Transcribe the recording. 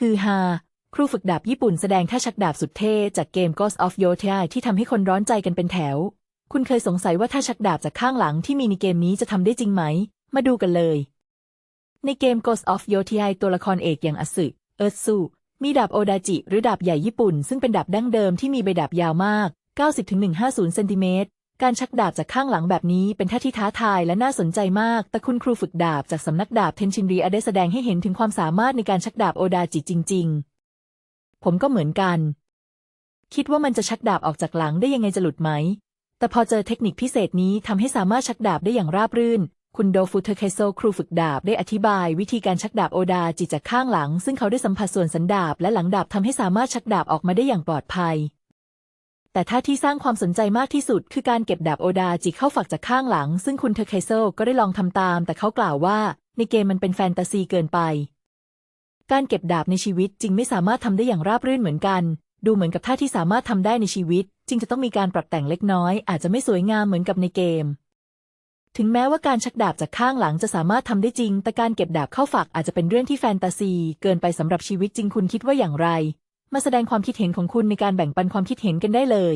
ฮือฮาครูฝึกดาบญี่ปุ่นแสดงท่าชักดาบสุดเท่จากเกม Ghost of Yotia ที่ทำให้คนร้อนใจกันเป็นแถว คุณเคยสงสัยว่าท่าชักดาบจากข้างหลังที่มีในเกมนี้จะทำได้จริงไหม มาดูกันเลย ในเกม Ghost of Yotia ตัวละครเอกอย่างอสึเอิร์ธซูมีดาบโอดาจิ หรือดาบใหญ่ญี่ปุ่น ซึ่งเป็นดาบดั้งเดิมที่มีใบดาบยาวมาก 90-150 เซนติเมตร การชักดาบจากข้างหลังแบบนี้เป็นท่าที่ท้าทายและน่าสนใจมาก แต่คุณครูฝึกดาบจากสำนักดาบเทนชินรีอได้แสดงให้เห็นถึงความสามารถในการชักดาบโอดาจิจริง ๆ ผมก็เหมือนกัน คิดว่ามันจะชักดาบออกจากหลังได้ยังไงจะหลุดไหม แต่พอเจอเทคนิคพิเศษนี้ทำให้สามารถชักดาบได้อย่างราบรื่น คุณโดฟูเทเคโซครูฝึกดาบได้อธิบาย วิธีการชักดาบโอดาจิจากข้างหลัง ซึ่งเขาได้สัมผัสส่วนสันดาบและหลังดาบทำให้สามารถชักดาบออกมาได้อย่างปลอดภัย แต่ท่าที่สร้างความสนใจมากที่สุด คือการเก็บดาบโอดาจิเข้าฝักจากข้างหลัง ซึ่งคุณเทอร์เคโซก็ได้ลองทำตาม แต่เขากล่าวว่า ในเกมมันเป็นแฟนตาซีเกินไป การเก็บดาบในชีวิตจริงไม่สามารถทำได้อย่างราบรื่นเหมือนกัน ดูเหมือนกับท่าที่สามารถทำได้ในชีวิตจริงจะต้องมีการปรับแต่งเล็กน้อย อาจจะไม่สวยงามเหมือนกับในเกม ถึงแม้ว่าการชักดาบจากข้างหลังจะสามารถทำได้จริง แต่การเก็บดาบเข้าฝักอาจจะเป็นเรื่องที่แฟนตาซี เกินไปสำหรับชีวิตจริงคุณคิดว่าอย่างไร มาแสดงความคิดเห็นของคุณในการแบ่งปันความคิดเห็นกันได้เลย